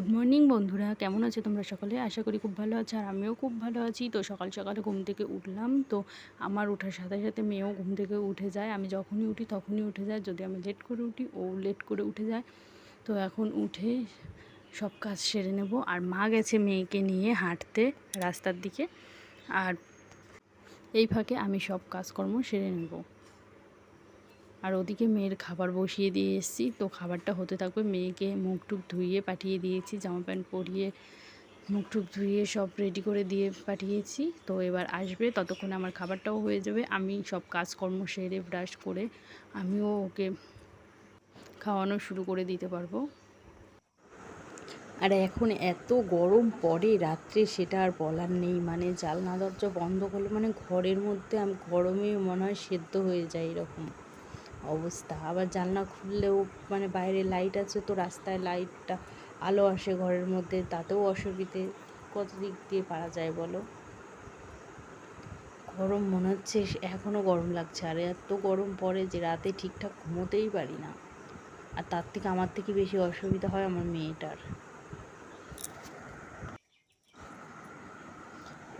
Good morning বন্ধুরা। কেমন আছো তোমরা সকলে? আশা করি খুব ভালো আছো, আর আমিও খুব ভালো আছি। তো সকাল সকালে ঘুম থেকে উঠলাম। তো আমার ওঠার সাথে সাথে মেয়েও ঘুম থেকে উঠে যায়। আমি যখনই উঠি তখনই উঠে যায়। যদি আমি লেট করে উঠি, ও লেট করে উঠে যায়। তো এখন উঠে সব কাজ সেরে নেব। আর মা গেছে মেয়েকে নিয়ে হাঁটতে রাস্তার দিকে। আর এই ফাঁকে আমি সব কাজকর্ম সেরে নেব। আর ওদিকে মেয়ের খাবার বসিয়ে দিয়ে এসেছি। তো খাবারটা হতে থাকবে মেয়েকে মুখ টুক ধুইয়ে পাঠিয়ে দিয়েছি, জামা প্যান্ট পরিয়ে মুখ টুক ধুইয়ে সব রেডি করে দিয়ে পাঠিয়েছি। তো এবার আসবে, ততক্ষণে আমার খাবারটাও হয়ে যাবে। আমি সব কাজকর্ম সেরে ব্রাশ করে আমিও ওকে খাওয়ানো শুরু করে দিতে পারব। আর এখন এত গরম পড়ে রাত্রে, সেটা আর বলার নেই। মানে জালনা দরজা বন্ধ করলে মানে ঘরের মধ্যে আমি গরমে মনে হয় সেদ্ধ হয়ে যায় এরকম। অবস্থা। আবার জানলা খুললেও মানে বাইরে লাইট আছে তো রাস্তায় লাইটটা আলো আসে ঘরের মধ্যে, তাতেও অসুবিধে। কত দিক দিয়ে পারা যায় বলো? গরম মনে হচ্ছে এখনও গরম লাগছে। আর এত গরম পড়ে যে রাতে ঠিকঠাক ঘুমোতেই পারি না। আর তার থেকে আমার থেকে বেশি অসুবিধা হয় আমার মেয়েটার।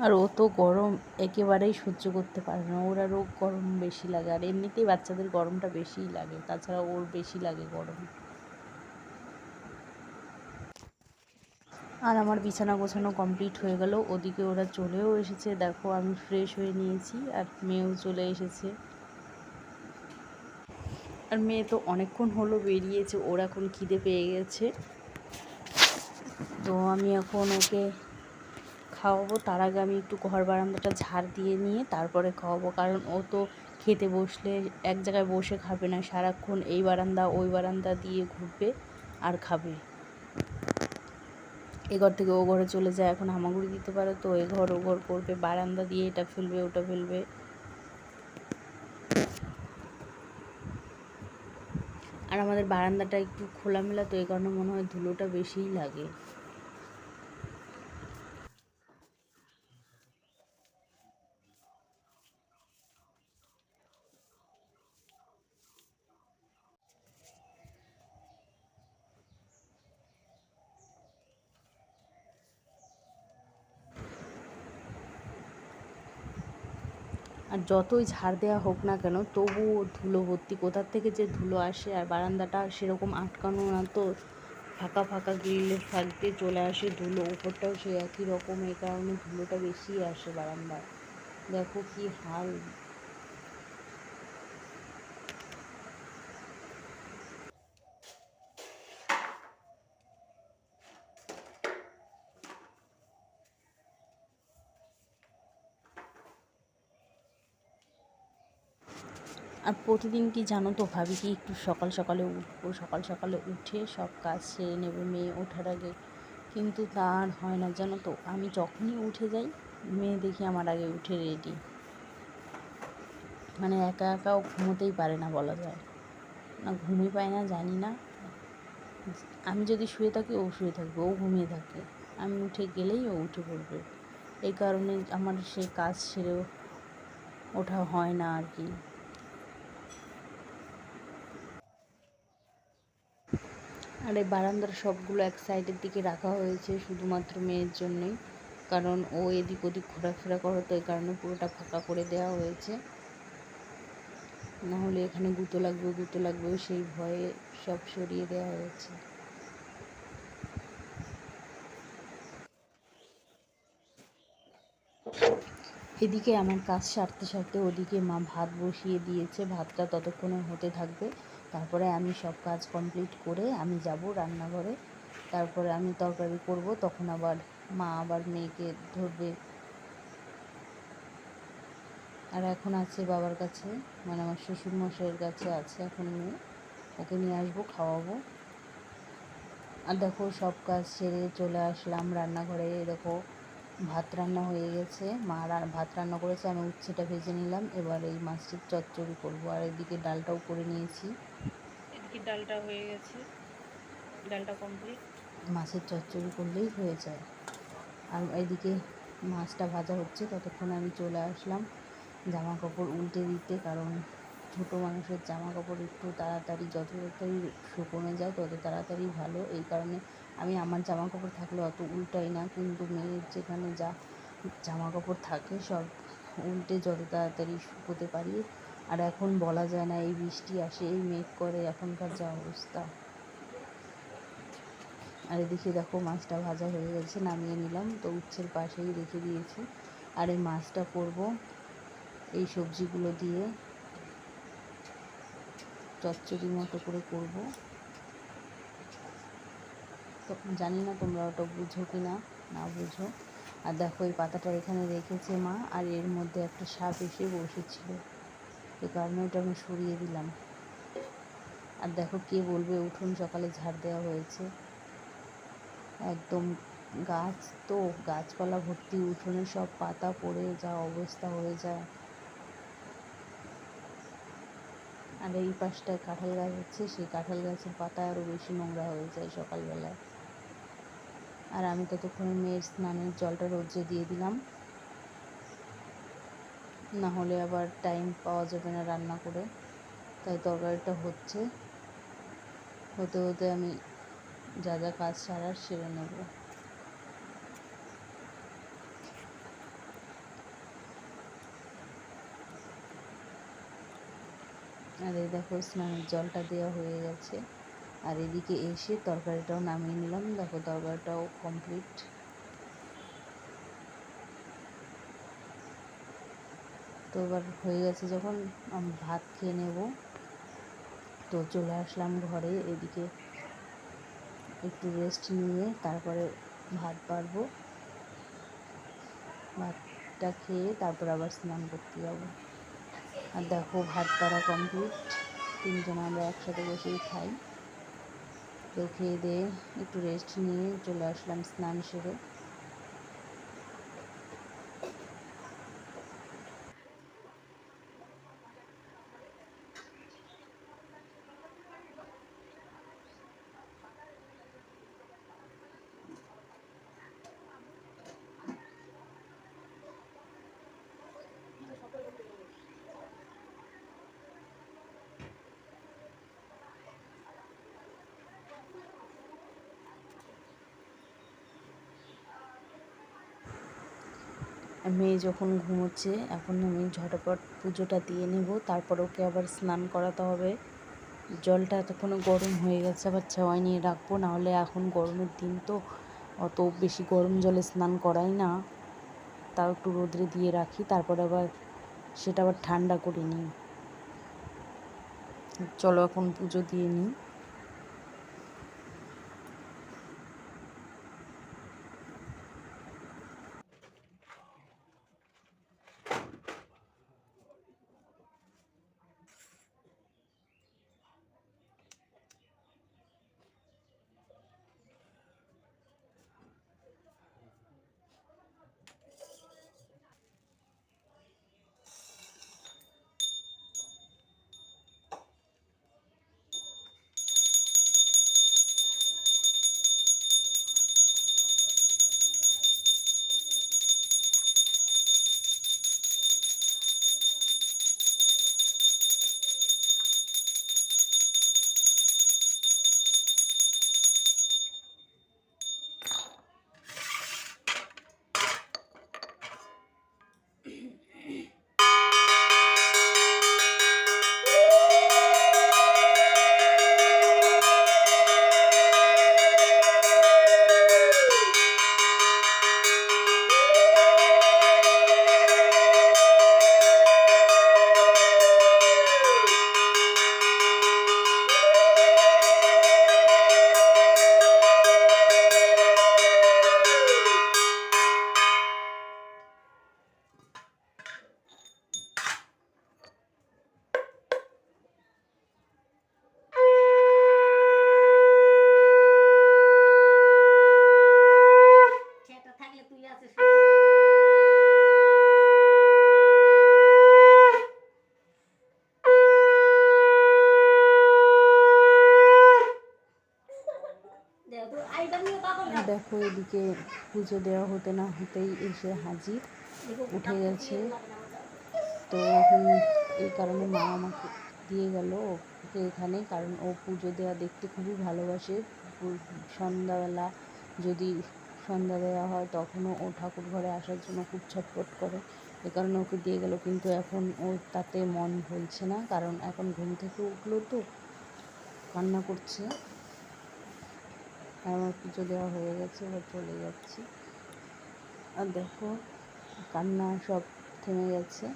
আর ও তো গরম একেবারেই সহ্য করতে পারে না। ওর আরও গরম বেশি লাগে। আর এমনিতেই বাচ্চাদের গরমটা বেশিই লাগে। তাছাড়া ওর বেশি লাগে গরম। আর আমার বিছানা গোছানো কমপ্লিট হয়ে গেল। ওদিকে ওরা চলেও এসেছে। দেখো, আমি ফ্রেশ হয়ে নিয়েছি আর মেয়েও চলে এসেছে। আর মেয়ে তো অনেকক্ষণ হলো বেরিয়েছে। ওর এখন খিদে পেয়ে গেছে। তো আমি এখন ওকে খাওয়াবো। তার আগে আমি একটু ঘর বারান্দাটা ঝাড় দিয়ে নিয়ে তারপরে খাওয়াবো। কারণ ও তো খেতে বসলে এক জায়গায় বসে খাবে না। সারাক্ষণ এই বারান্দা, ওই বারান্দা দিয়ে ঘুরবে আর খাবে। এ ঘর থেকে ও ঘরে চলে যায়। এখন হামাগুড়ি দিতে পারে তো এ ঘর ও ঘর করবে। বারান্দা দিয়ে এটা ফেলবে, ওটা ফেলবে। আর আমাদের বারান্দাটা একটু খোলামেলা তো এই কারণে মনে হয় ধুলোটা বেশিই লাগে আর যতই ঝাড় দেওয়া হোক না কেন, তবুও ধুলো ভর্তি। কোথার থেকে যে ধুলো আসে আর বারান্দাটা সেরকম আটকানো না তো, ফাঁকা ফাঁকা গ্রিলের ফাঁক দিয়ে চলে আসে ধুলো। উপরটাও সেই একই রকম, এই কারণে ধুলোটা বেশি আসে বারান্দায়। দেখো কি হাল আর প্রতিদিন কি জানো তো ভাবি কি একটু সকাল সকালে উঠবো, সকাল সকালে উঠে সব কাজ সেরে নেবে, মেয়ে ওঠার আগে। কিন্তু তা আর হয় না, জানো তো, আমি যখনই উঠে যাই, মেয়ে দেখি আমার আগে উঠে রেডি মানে একা একাও ঘুমোতেই পারে না বলা যায়। না ঘুমে পায় না, জানি না। আমি যদি শুয়ে থাকি, ও শুয়ে থাকবে, ও ঘুমিয়ে থাকে। আমি উঠে গেলেই ও উঠে পড়বে। এই কারণে আমার সে কাজ সেরেও ওঠা হয় না আর কি। আর এই বারান্দার সবগুলো এক সাইডের দিকে রাখা হয়েছে শুধুমাত্র মেয়ের জন্যই। কারণ ও এদিক ওদিক ঘোরাফেরা করে, তো এই কারণে পুরোটা ফাঁকা করে দেওয়া হয়েছে। নাহলে এখানে গুঁতো লাগবে গুঁতো লাগবে সেই ভয়ে সব সরিয়ে দেওয়া হয়েছে। এদিকে আমার কাজ সারতে সারতে ওদিকে মা ভাত বসিয়ে দিয়েছে। ভাতটা ততক্ষণে হতে থাকবে। তারপরে আমি সব কাজ কমপ্লিট করে আমি যাব রান্নাঘরে। তারপরে আমি তরকারি করব, তখন আবার মা আবার মেয়েকে ধরবে। আর এখন আছে বাবার কাছে মানে আমার শ্বশুর মশাইয়ের কাছে আছে এখন মেয়ে। ওকে নিয়ে আসব, খাওয়াবো। আর দেখো সব কাজ সেরে চলে আসলাম রান্নাঘরে। দেখো ভাত রান্না হয়ে গেছে। মা ভাত রান্না করেছে, আমি উচ্ছেটা ভেজে নিলাম। এবার এই মাছটির চচ্চড়ি করব। আর এদিকে ডালটাও করে নিয়েছি। এদিকে ডালটা হয়ে গেছে। ডালটা কমপ্লিট মাছের চচ্চড়ি করলেই হয়ে যায়। আর এদিকে মাছটা ভাজা হচ্ছে, ততক্ষণ আমি চলে আসলাম জামা কাপড় উল্টে দিতে, কারণ ছোটো মানুষের জামা কাপড় একটু তাড়াতাড়ি যত তাড়াতাড়ি শুকোনো যায়, তত তাড়াতাড়ি ভালো। এই কারণে আমি আমার জামা কাপড় থাকলে অত উল্টাই না, কিন্তু মেয়ের যেখানে যা জামা কাপড় থাকে সব উল্টে যত তাড়াতাড়ি শুকোতে পারি আর এখন বলা যায় না, এই বৃষ্টি আসে, এই মেঘ করে এখনকার যা অবস্থা। আর এদিকে দেখো মাছটা ভাজা হয়ে গেছে, নামিয়ে নিলাম, তো উচ্ছের পাশেই রেখে দিয়েছি। আর এই মাছটা করব এই সবজিগুলো দিয়ে। চচ্চড়ি মতো করে করব। তো জানি না তোমরা ওটা বুঝো কি না না বুঝো। আর দেখো এই পাতাটা এখানে রেখেছে মা, আর এর মধ্যে একটা সাপ এসে বসেছিল। এই কারণে ওটা আমি সরিয়ে দিলাম। আর দেখো কে বলবে, উঠুন সকালে ঝাড় দেওয়া হয়েছে। একদম গাছ তো, গাছপালা ভর্তি, উঠোনে সব পাতা পড়ে, যা অবস্থা হয়ে যায়। আর এই পাশটায় কাঁঠাল গাছ হচ্ছে, সেই কাঁঠাল গাছের পাতা আরও বেশি নোংরা হয়ে যায় সকালবেলায়। আর আমি ততক্ষণে মেয়ের স্নানের জলটা রোদ্রে দিয়ে দিলাম। না হলে আবার টাইম পাওয়া যাবে না রান্না করে। তাই তরকারিটা হচ্ছে। হতে হতে আমি যা যা কাজ সারার সেরে নেব। আর এই দেখো স্নানের জলটা দেওয়া হয়ে গেছে। আর এদিকে এসে তরকারিটাও নামিয়ে নিলাম। দেখো তরকারিটাও কমপ্লিট তো এবার হয়ে গেছে যখন আমি ভাত খেয়ে নেব। তো চলে আসলাম ঘরে, এদিকে একটু রেস্ট নিয়ে তারপরে ভাত পারব ভাতটা খেয়ে তারপর আবার স্নান করতে যাব। আর দেখো ভাত পাড়া কমপ্লিট তিনজন আমরা একসাথে বসেই খাই। তো খেয়ে দিয়ে একটু রেস্ট নিয়ে চলে আসলাম স্নান সেরে। মেয়ে যখন ঘুমোচ্ছে, এখন আমি ঝটপট পুজোটা দিয়ে নেব। তারপর ওকে আবার স্নান করাতে হবে। জলটা এতক্ষণে গরম হয়ে গেছে, আবার ছাওয়াই নিয়ে রাখব। নাহলে এখন গরমের দিন তো অত বেশি গরম জলে স্নান করাই না। তাও একটু রোদ্রে দিয়ে রাখি, তারপর আবার সেটা আবার ঠান্ডা করে নিই। চলো এখন পুজো দিয়ে নিই। পুজো দেওয়া হতে না হতেই এসে হাজির উঠে গেছে। তো এখন এই কারণে মা আমাকে দিয়ে গেল ওকে এখানে, কারণ ও পুজো দেওয়া দেখতে খুবই ভালোবাসে। সন্ধ্যাবেলা যদি সন্ধ্যা দেওয়া হয় তখনও ও ঠাকুর ঘরে আসার জন্য খুব ছটফট করে। এ কারণে ওকে দিয়ে গেল, কিন্তু এখন ও তাতে মন ভুলছে না, কারণ এখন ঘুম থেকে উঠল তো, কান্না করছে। আমার পুজো দেওয়া হয়ে গেছে, এবার চলে যাচ্ছি। আর দেখো, কান্না সব থেমে গেছে।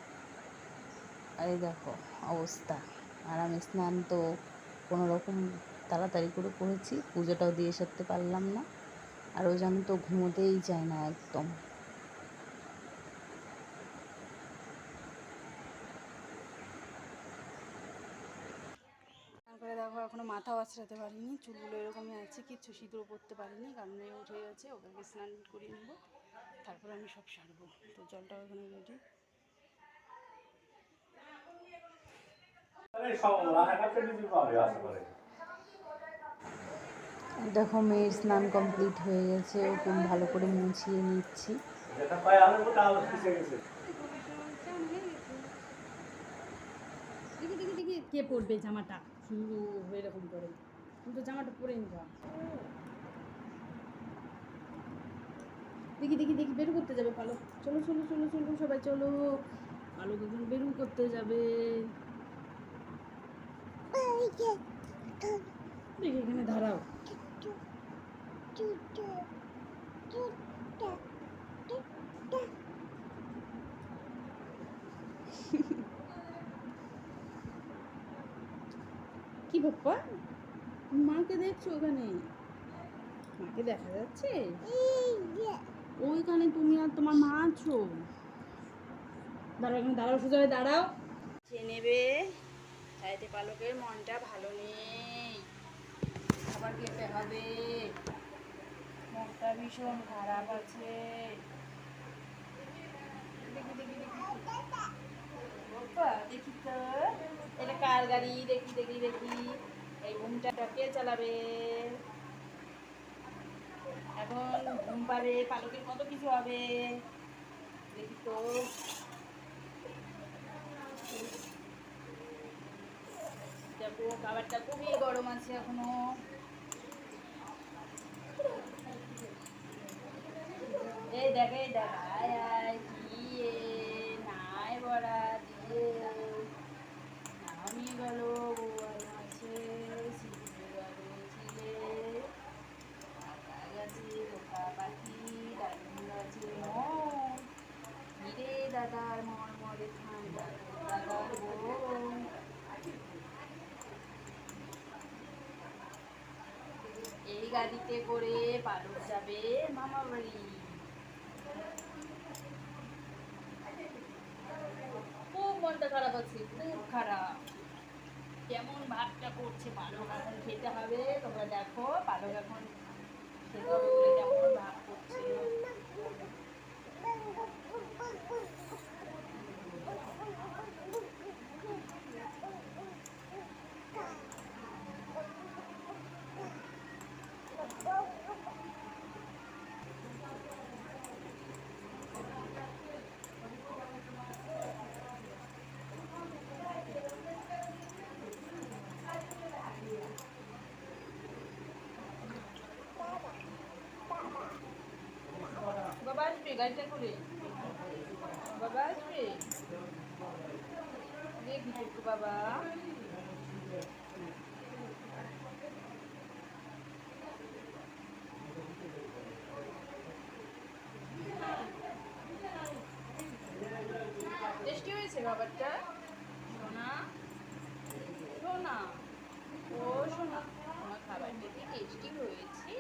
আর এই দেখো, অবস্থা। আর আমি স্নান তো কোনো রকম তাড়াতাড়ি করে করেছি, পুজোটাও দিয়ে সারতে পারলাম না। আর ও যেন তো ঘুমোতেই চায় না একদম। স্নান করে দেখো এখনও মাথাও আছড়াতে পারিনি চুলগুলো এরকমই আছে কিচ্ছু সিঁদুরও পরতে পারিনি কারণ এ উঠে গেছে ওকে স্নান করিয়ে নেব তারপর আমি সব সারবো তো জলটাও এখানে রেডি দেখো মেয়ের স্নান কমপ্লিট হয়ে গেছে ওকে ভালো করে মুছিয়ে নিচ্ছি। কে পড়বে জামাটা? শুরু এরকম করে তুমি তো জামাটা পরে নি দেখি দেখি দেখি বেরু করতে যাবে পালক চলো চলো চলো চলো সবাই চলো পালক এখন বেরু করতে যাবে দেখি এখানে দাঁড়াও বাপ্পা মাকে দেখছ ওখানে? মাকে দেখা যাচ্ছে? ওইখানে তুমি আর তোমার মা আছো? দাঁড়াও এখানে দাঁড়াও সোজা হয়ে দাঁড়াও। খেয়ে নেবে। চাইতে পালকের মনটা ভালো নেই। খাবার খেতে হবে। মনটা ভীষণ খারাপ আছে। দেখি দেখি দেখি বাপ্পা দেখি তো এটা কার গাড়ি দেখি দেখি দেখি। এই ঘুমটা কে চালাবে? এখন ঘুম পাবে পালকের কত কিছু হবে? দেখি তো। দেখো, খাবারটা খুবই গরম আছে এখনও। এই দেখে, এই দেখ, আয় আয় দিয়ে নাই বড়া। গাড়িতে করে পালক যাবে মামা বাড়ি। খুব মনটা খারাপ আছে, খুব খারাপ। কেমন ভাতটা করছে পালক এখন খেতে হবে, তোমরা দেখো, পালক এখন খেতে হবে কেমন ভাত করছে বাবা আসবে গাড়িটা করে। বাবা আসবে? দেখি একটু বাবা টেস্টি হয়েছে খাবারটা সোনা সোনা ও সোনা তোমার খাবারটা কি টেস্টি হয়েছে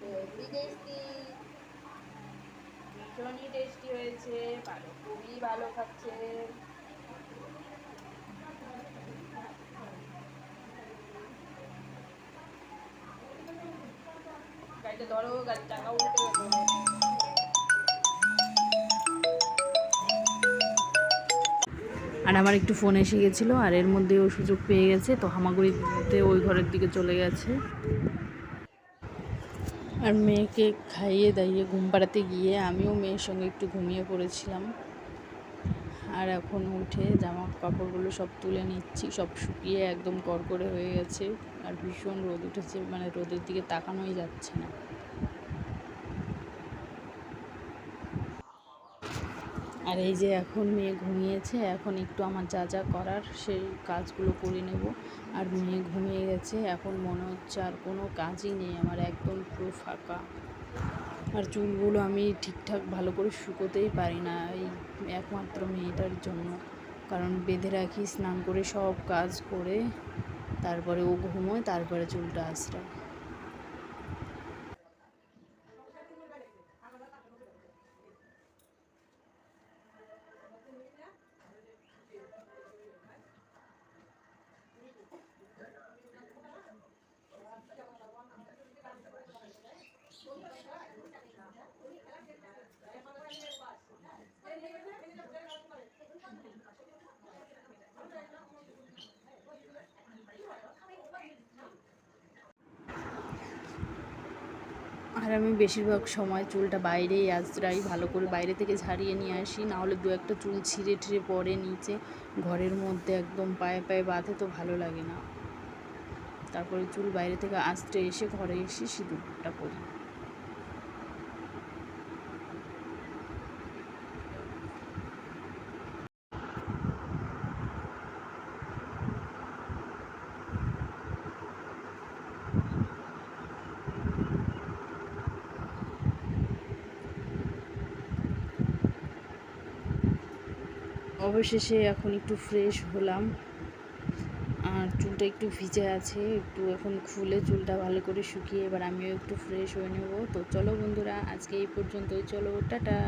হেভি টেস্টি ভীষণই টেস্টি হয়েছে ভালো খুবই ভালো খাচ্ছে। আর আমার একটু ফোন এসে গেছিল, আর এর মধ্যে ও সুযোগ পেয়ে গেছে, তো হামাগুড়িতে ওই ঘরের দিকে চলে গেছে। আর মেয়েকে খাইয়ে দাইয়ে ঘুম পাড়াতে গিয়ে আমিও মেয়ের সঙ্গে একটু ঘুমিয়ে পড়েছিলাম। আর এখন উঠে জামা কাপড়গুলো সব তুলে নিচ্ছি, সব শুকিয়ে একদম কড়কড়ে হয়ে গেছে। আর ভীষণ রোদ উঠেছে মানে রোদের দিকে তাকানোই যাচ্ছে না। আর এই যে এখন মেয়ে ঘুমিয়েছে, এখন একটু আমার যা যা করার সেই কাজগুলো করে নেব। আর মেয়ে ঘুমিয়ে গেছে, এখন মনে হচ্ছে আর কোনো কাজই নেই, আমার একদম পুরো ফাঁকা। আর চুলগুলো আমি ঠিকঠাক ভালো করে শুকোতেই পারি না, এই একমাত্র মেয়েটার জন্য। কারণ বেঁধে রাখি, স্নান করে সব কাজ করে, তারপরে ও ঘুমোয়, তারপরে চুলটা আশ্রয় আর আমি বেশিরভাগ সময় চুলটা বাইরেই আজরাই ভালো করে বাইরে থেকে ঝাড়িয়ে নিয়ে আসি। নাহলে দু একটা চুল ছিঁড়ে ছিঁড়ে পড়ে নিচে। ঘরের মধ্যে একদম পায়ে পায়ে বাঁধে তো ভালো লাগে না। তারপরে চুল বাইরে থেকে আসতে এসে ঘরে এসে সিঁদুরটা পরি। অবশেষে এখন একটু ফ্রেশ হলাম। আর চুলটা একটু ভিজে আছে, একটু এখন খুলে চুলটা ভালো করে শুকিয়ে এবার আমিও একটু ফ্রেশ হয়ে নেব। তো চলো বন্ধুরা, আজকে এই পর্যন্তই। চলো, টাটা!